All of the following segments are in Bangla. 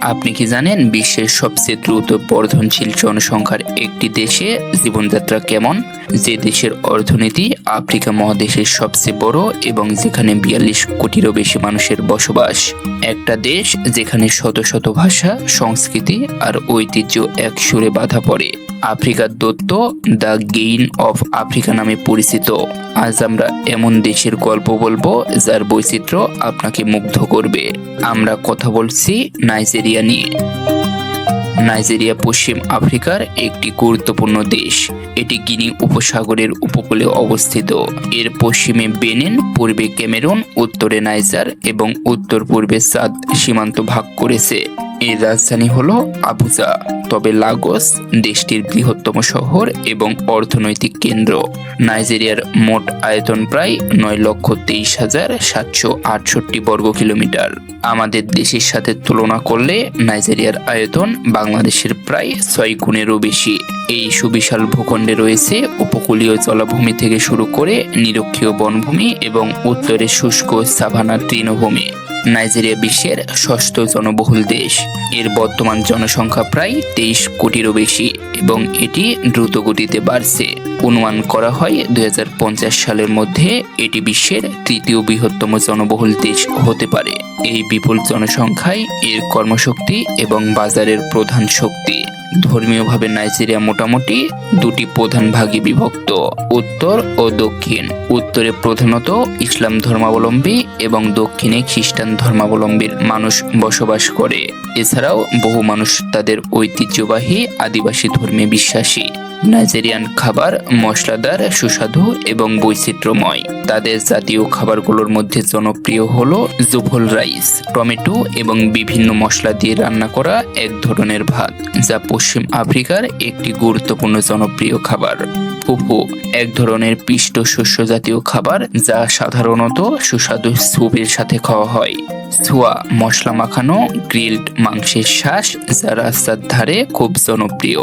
আপনি কি জানেন বিশ্বের সবচেয়ে দ্রুত বর্ধনশীল জনসংখ্যার একটি দেশে জীবনযাত্রা কেমন? যে দেশের অর্থনীতি আফ্রিকা মহাদেশের সবচেয়ে বড় এবং যেখানে বিয়াল্লিশ কোটিরও বেশি মানুষের বসবাস। একটা দেশ যেখানে শত শত ভাষা, সংস্কৃতি আর ঐতিহ্য এক সুরে বাধা পড়ে। আফ্রিকার দত্ত দ্য গেইন অফ আফ্রিকা নামে পরিচিত। আজ আমরা এমন দেশের গল্প বলব, যার বৈচিত্র্য আপনাকে মুগ্ধ করবে। আমরা কথা বলছি নাইজেরিয়া নিয়ে। নাইজেরিয়া পশ্চিম আফ্রিকার একটি গুরুত্বপূর্ণ দেশ। এটি গিনি উপসাগরের উপকূলে অবস্থিত। এর পশ্চিমে বেনিন পূর্বে ক্যামেরুন, উত্তরে নাইজার এবং উত্তর পূর্বে চাঁদ সীমান্ত ভাগ করেছে। এর রাজধানী হল আবুজা, তবে লাগোস দেশটির বৃহত্তম শহর এবং অর্থনৈতিক কেন্দ্র। নাইজেরিয়ার মোট আয়তন প্রায় নয় লক্ষ তেইশ হাজার সাতশো আটষট্টি বর্গ কিলোমিটার। আমাদের দেশের সাথে তুলনা করলে নাইজেরিয়ার আয়তন বাংলাদেশের প্রায় ছয় গুণেরও বেশি। এই সুবিশাল ভূখণ্ডে রয়েছে উপকূলীয় জলাভূমি থেকে শুরু করে নিরক্ষীয় বনভূমি এবং উত্তরে শুষ্ক সাভানার তৃণভূমি। নাইজেরিয়া বিশ্বের ষষ্ঠ জনবহুল দেশ। এর বর্তমান জনসংখ্যা প্রায় তেইশ কোটিরও বেশি এবং এটি দ্রুত গতিতে বাড়ছে। অনুমান করা হয় দু হাজার পঞ্চাশ সালের মধ্যে এটি বিশ্বের তৃতীয় বৃহত্তম জনবহুল দেশ হতে পারে। এই বিপুল জনসংখ্যায় এর কর্মশক্তি এবং বাজারের প্রধান শক্তি। ধর্মীয়ভাবে নাইজেরিয়া মোটামুটি দুটি প্রধান ভাগে বিভক্ত, উত্তর ও দক্ষিণ। উত্তরে প্রধানত ইসলাম ধর্মাবলম্বী এবং দক্ষিণে খ্রিস্টান ধর্মাবলম্বীর মানুষ বসবাস করে। এছাড়াও বহু মানুষ তাদের ঐতিহ্যবাহী আদিবাসী ধর্মে বিশ্বাসী। নাইজেরিয়ান খাবার মশলাদার, সুস্বাদু এবং বৈচিত্র্যময়। তাদের জাতীয় খাবারগুলোর মধ্যে জনপ্রিয় হলো জুভল রাইস, টমেটো এবং বিভিন্ন মশলা দিয়ে রান্না করা এক ধরনের ভাত, যা পশ্চিম আফ্রিকার একটি গুরুত্বপূর্ণ জনপ্রিয় খাবার। ফুফু এক ধরনের পিষ্ট শস্য জাতীয় খাবার যা সাধারণত সুস্বাদু স্যুপের সাথে খাওয়া হয়। সুয়া, মশলা মাখানো, গ্রিলড মাংসের শ্বাস যা রাস্তার ধারে খুব জনপ্রিয়।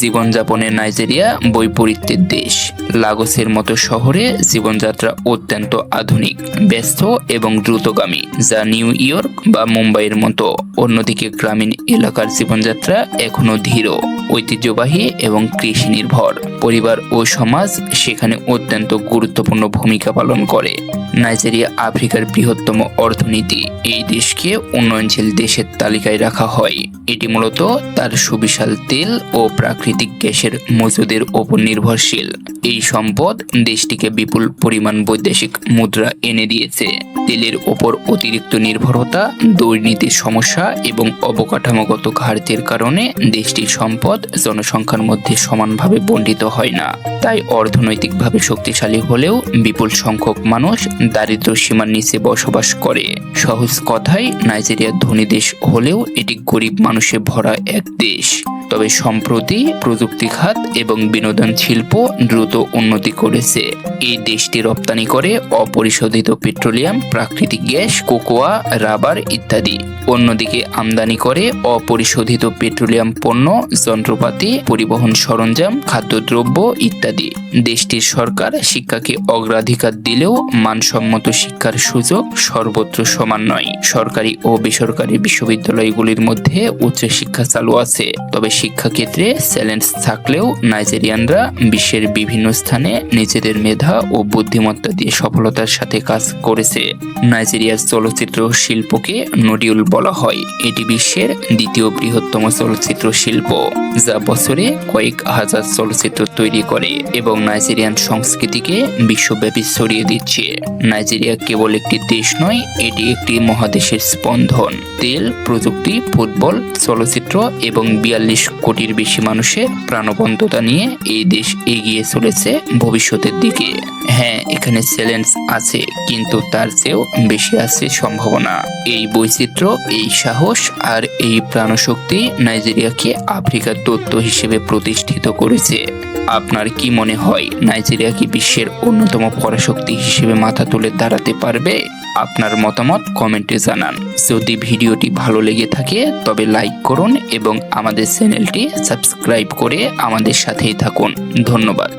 জীবনযাপনে নাইজেরিয়া বৈপরীত্যের দেশ। লাগোসের মতো শহরে জীবনযাত্রা অত্যন্ত আধুনিক, ব্যস্ত এবং দ্রুতগামী, যা নিউ ইয়র্ক বা মুম্বাইয়ের মতো অন্যদিকে গ্রামীণ এলাকার জীবনযাত্রা এখনও ধীর, ঐতিহ্যবাহী এবং কৃষি নির্ভর পরিবার ও সমাজ সেখানে অত্যন্ত গুরুত্বপূর্ণ ভূমিকা পালন করে। নাইজেরিয়া আফ্রিকার বৃহত্তম অর্থনীতি। এই দেশকে উন্নয়নশীল দেশের তালিকায় রাখা হয়। এটি মূলত তার সুবিশাল তেল ও প্রাকৃতিক গ্যাসের মজুদের ওপর নির্ভরশীল। এই সম্পদ দেশটিকে বিপুল পরিমাণ বৈদেশিক মুদ্রা এনে দিয়েছে। তেলের ওপর অতিরিক্ত নির্ভরতা, দুর্নীতির সমস্যা এবং অবকাঠামোগত ঘাটতির কারণে দেশটির সম্পদ জনসংখ্যার মধ্যে সমানভাবে বণ্টিত হয় না। তাই অর্থনৈতিকভাবে শক্তিশালী হলেও বিপুল সংখ্যক মানুষ দারিদ্র সীমার নিচে বসবাস করে। সহজ কথায় নাইজেরিয়া ধনী দেশ হলেও এটি গরিব মানুষে ভরা এক দেশ। তবে সম্প্রতি প্রযুক্তি খাত এবং বিনোদন শিল্প দ্রুত উন্নতি করেছে। এই দেশটি রপ্তানি করে অপরিশোধিত পেট্রোলিয়াম, প্রাকৃতিক গ্যাস, কোকোয়া, রাবার ইত্যাদি। অন্যদিকে আমদানি করে অপরিশোধিত পেট্রোলিয়াম পণ্য, যন্ত্রপাতি, পরিবহন সরঞ্জাম, খাদ্যদ্রব্য ইত্যাদি। দেশটির সরকার শিক্ষাকে অগ্রাধিকার দিলেও মানসম্মত শিক্ষার সুযোগ সর্বত্র সমান নয়। সরকারি ও বেসরকারি বিশ্ববিদ্যালয়গুলির মধ্যে উচ্চশিক্ষা চালু আছে। তবে শিক্ষাক্ষেত্রে চ্যালেঞ্জ থাকলেও নাইজেরিয়ানরা বিশ্বের বিভিন্ন স্থানে নিজেদের মেধা ও বুদ্ধিমত্তা দিয়ে সফলতার সাথে কাজ করেছে। নাইজেরিয়ার চলচ্চিত্র শিল্পকে নডিউল বলা হয়। এটি বিশ্বের দ্বিতীয় বৃহত্তম চলচ্চিত্র শিল্প, যা বছরে কয়েক হাজার চলচ্চিত্র তৈরি করে এবং নাইজেরিয়ান সংস্কৃতিকে বিশ্বব্যাপী ছড়িয়ে দিচ্ছে। নাইজেরিয়া কেবল একটি দেশ নয়, এটি একটি মহাদেশের স্পন্দন। তেল, প্রযুক্তি, ফুটবল, চলচ্চিত্র এবং বিয়াল্লিশ কোটির বেশি মানুষের প্রাণবন্ততা নিয়ে এই দেশ এগিয়ে চলেছে ভবিষ্যতের দিকে। হ্যাঁ এখানে চ্যালেঞ্জ আছে, কিন্তু তার চেয়েও বেশি আছে সম্ভাবনা। এই বৈচিত্র্য, এই সাহস আর এই প্রাণশক্তি নাইজেরিয়াকে আফ্রিকার তত্ত্ব হিসেবে প্রতিষ্ঠিত করেছে। আপনার কি মনে হয়, নাইজেরিয়া কি বিশ্বের অন্যতম পরাশক্তি হিসেবে মাথা তুলে দাঁড়াতে পারবে? আপনার মতামত কমেন্টে জানান। যদি ভিডিওটি ভালো লেগে থাকে, তবে লাইক করুন এবং আমাদের চ্যানেলটি সাবস্ক্রাইব করে আমাদের সাথেই থাকুন। ধন্যবাদ।